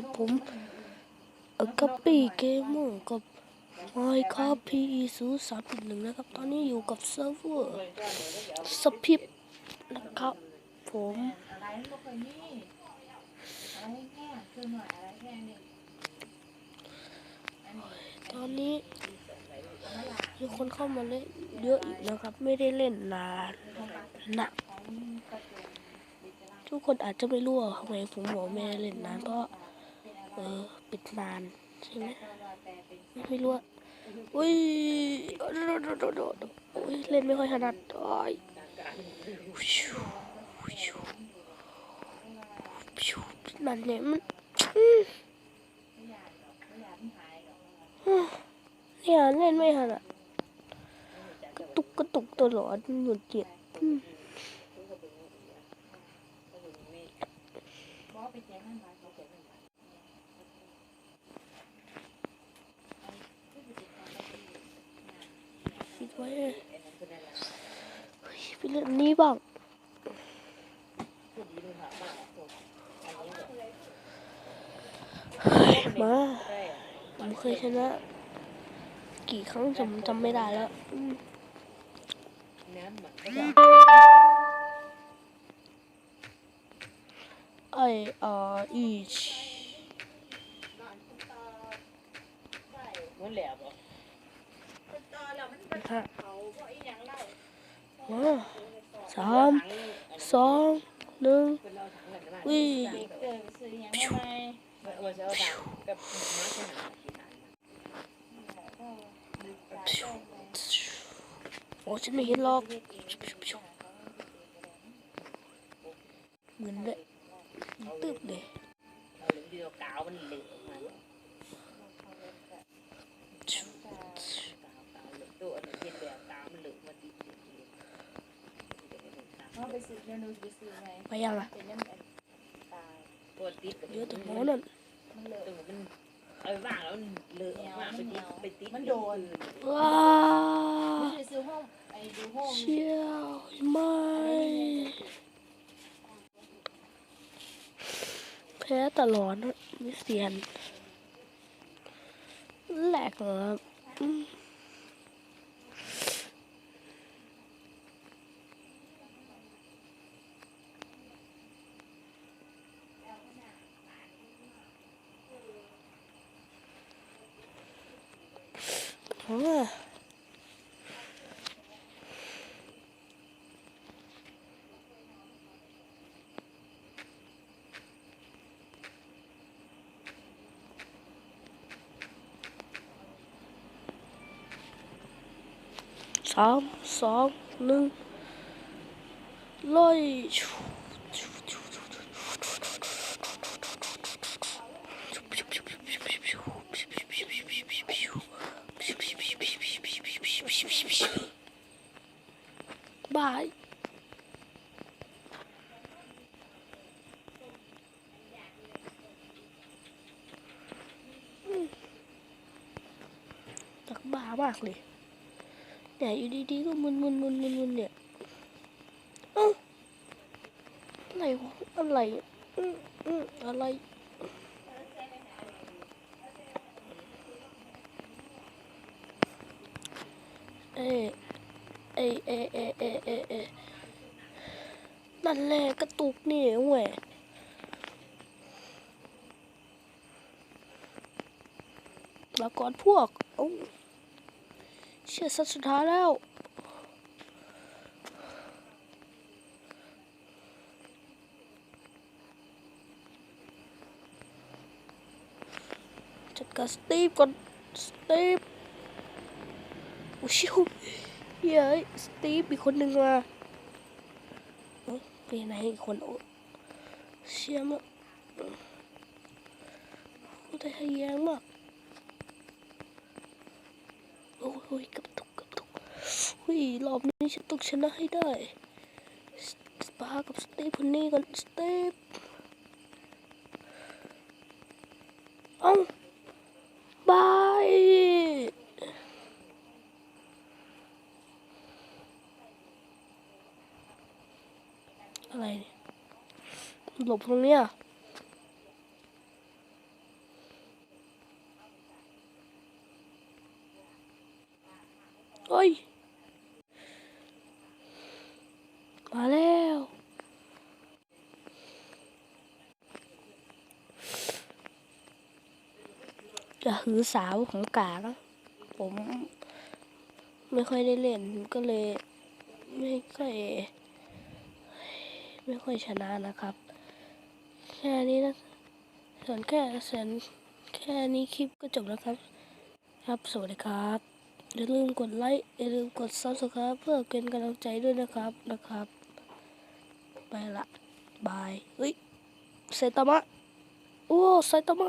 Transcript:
กับผมกับปีเกมเมอร์กับไมค์ครับพีศูสามหนึ่งนะครับ ตอนนี้อยู่กับเซิร์ฟเวอร์สพิปนะครับ ผมตอนนี้มีคนเข้ามาเล่นเยอะอีกนะครับ ไม่ได้เล่นนานนะทุกคนอาจจะไม่รู้ว่าทำไมผมบอกไม่เล่นนานเพราะ เออปิดนานใช่ไหมไม่รู้อุ้ยโดดโดดโดดอุ้ยเล่นไม่ค่อยถนัดอ้อยชิวชิวชิวนั่นเนี่ยมันเนี่ยเล่นไม่ถนัดกระตุกกระตุกตลอดหยุดเกียดอืม บอกไปแจ้งนั่นไปเขาแจ้งนั่นไป คิดไว้เลยเฮ้ยไปเล่นอันนี้บ้างเฮ้ยมาผมเคยชนะ กี่ครั้งจำจำไม่ได้แล้วอืมไอเอ่ออีชมันแหลมเหรอฮะมา สามสองหนึ่งวิ่งโอ้ฉันไม่เห็นหรอกเงินเลยตึ๊บเลย เอาเหลืองเดียวกาวมันเหลืองมาตัวอันนี้แบบกาวมันเหลืองมาดิ เขาไปซื้อเมนูไปซื้อไงไปยังอะเป็นยังไงตายตัวติดเยอะแต่หมอนั่นมันเลอะตัวมันเอาว่างแล้วมันเลอะมากไปติดไปติดว้าไม่ได้ซื้อห้องไอ้ดูห้องเชี่ยวไม่แพ้ตลอดนะไม่เสียนแหลกเหรอ ครับอืมโอ้ยสามสองหนึ่งลอยบาย ตักบ้ามากเลยเนี่ยอยู่ดีๆก็มึนมึนมึนมึนมึนเนี่ยเอ้าอะไรวะอะไรอืมอืมอะไรเอะเอะเอะเอะเอะเอเอนั่นแหละกระตุกนี่เว้ยแล้วก่อนพวกเอ้ เชื่อสัตว์สุดท้ายแล้ว จัดการสตีฟก่อนสตีฟโอ้ชิวเย้ยสตีฟมีกคนหนึ่งมาเอ้ยไปไหนอีกคนโอ้เชี่ยมากแต่ทะแยงมาก โอ้ยกระตุกกระตุกเฮ้ยรอบนี้ฉันต้องชนะให้ได้สปากับสเตีฟคนนี้กันสเตีฟเอาบายอะไรหลบตรงเนี้ย เฮ้ย มาแล้วจะหือสาวของกาแล้วผมไม่ค่อยได้เล่นก็เลย ไม่ค่อย ไม่ค่อยชนะนะครับ แค่นี้นะส่วนแค่แสนแค่นี้คลิปก็จบแล้วครับ ครับ สวัสดีครับ อย่าลืมกดไลค์อย่าลืมกดซับสไคร b ์เพื่อเป็นกำลังใจด้วยนะครับนะครับ ไปละบายเฮ้ยไซตามะโอ้ไซตามะ